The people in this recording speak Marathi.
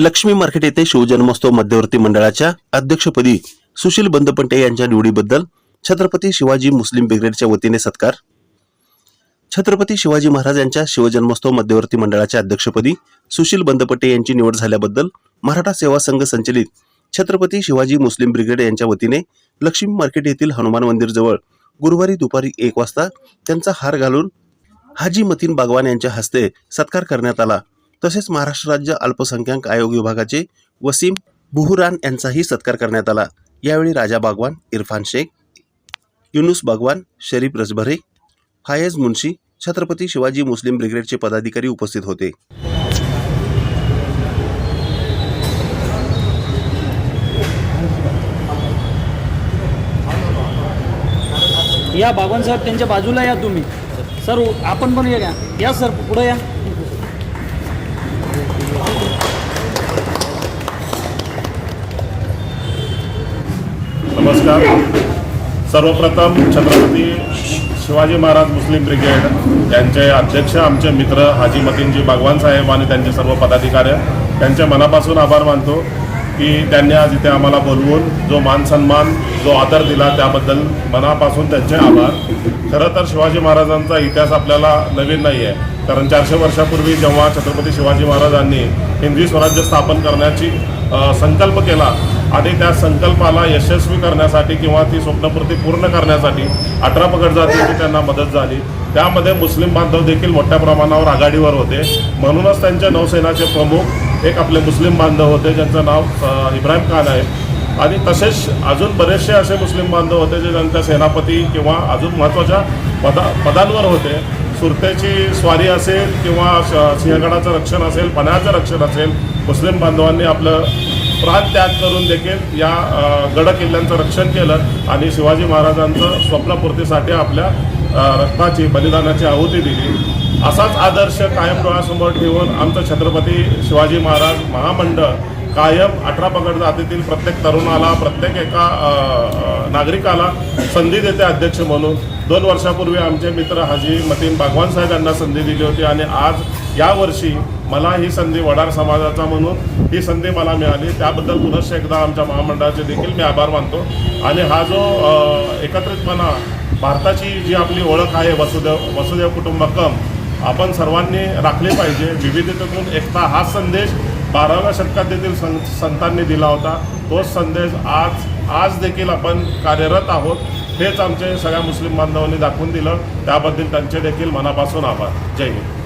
लक्ष्मी मार्केट येथे शिवजन्मोत्सव मध्यवर्ती मंडळाच्या अध्यक्षपदी सुशील बंदपंटे यांच्या निवडीबद्दल छत्रपती शिवाजी मुस्लिम ब्रिगेडच्या वतीने सत्कार. छत्रपती शिवाजी महाराज यांच्या शिवजन्मोत्सव मध्यवर्ती मंडळाच्या अध्यक्षपदी सुशील बंदपट्टे यांची निवड झाल्याबद्दल मराठा सेवा संघ संचलित छत्रपती शिवाजी मुस्लिम ब्रिगेड यांच्या वतीने लक्ष्मी मार्केट येथील हनुमान मंदिरजवळ गुरुवारी दुपारी एक वाजता त्यांचा हार घालून हाजी मतीन बागवान यांच्या हस्ते सत्कार करण्यात आला. तसेच महाराष्ट्र राज्य अल्पसंख्याक आयोग विभागाचे वसीम बुहुरान यांचाही सत्कार करण्यात आला. यावेळी राजा बागवान इरफान शेख युनुस बागवान शरीफ रजभरे फायज मुन्शी छत्रपती शिवाजी मुस्लिम ब्रिगेडचे पदाधिकारी उपस्थित होते. या बागवान साहेब त्यांच्या बाजूला या तुम्ही. सर आपण पण या. या सर पुढे या. सर्वप्रथम छत्रपती शिवाजी महाराज मुस्लिम ब्रिगेड यांचे अध्यक्ष आमचे मित्र हाजी मतीनजी भगवान साहेब आणि त्यांचे सर्व पदाधिकारी त्यांचे मनापासून आभार मानतो की त्यांनी आज इथे आम्हाला बोलवून जो मान सन्मान जो आदर दिला त्याबद्दल मनापासून त्यांचे आभार. खरं तर शिवाजी महाराजांचा इतिहास आपल्याला नवीन नाही आहे कारण चारशे वर्षापूर्वी जेव्हा छत्रपती शिवाजी महाराजांनी हिंदवी स्वराज्य स्थापन करण्याची संकल्प केला आणि त्या संकल्पाला यशस्वी करण्यासाठी किंवा ती स्वप्नपूर्ती पूर्ण करण्यासाठी अठरा पगड जातीची त्यांना मदत झाली. त्यामध्ये मुस्लिम बांधव देखील मोठ्या प्रमाणावर आघाडीवर होते. म्हणूनच त्यांच्या नौसेनाचे प्रमुख एक आपले मुस्लिम बांधव होते ज्यांचं नाव इब्राहिम खान आहे. आणि तसेच अजून बरेचसे असे मुस्लिम बांधव होते जे त्यांच्या सेनापती किंवा अजून महत्त्वाच्या पदा पदांवर होते. सुरतेची स्वारी असेल किंवा श- सिंहगडाचं रक्षण असेल पण्याचं रक्षण असेल मुस्लिम बांधवांनी आपलं प्राणत्याग करून देखील या गड किल्ल्यांचं रक्षण केलं आणि शिवाजी महाराजांचं स्वप्नपूर्तीसाठी आपल्या रक्ताची बलिदानाची आहुती दिली. असाच आदर्श कायम डोळ्यासमोर ठेवून आमचं छत्रपती शिवाजी महाराज महामंडळ कायम अठरा पगड जातीतील प्रत्येक तरुणाला प्रत्येक एका नागरिकाला संधी देते अध्यक्ष म्हणून. दोन वर्षापूर्वी आमचे मित्र हाजी मतीन बागवान साहेब यांना संधी दिली होती आणि आज यावर्षी मला ही संधी वडार समाजाचा म्हणून ही संधी मला मिळाली. त्याबद्दल पुनश्च एकदा आमच्या महामंडळाचे देखील मी आभार मानतो. आणि हा जो एकत्रितपणा भारताची जी आपली ओळख आहे वसुदेव वसुदेव कुटुंबकम आपण सर्वांनी राखली पाहिजे. विविधतेतून एकता हा संदेश बाराव्या शतकात देखील सं संतांनी दिला होता. तोच संदेश आज आज देखील आपण कार्यरत आहोत. हेच आमचे सगळ्या मुस्लिम बांधवांनी दाखवून दिलं. त्याबद्दल त्यांचे देखील मनापासून आभार. जय हिंद.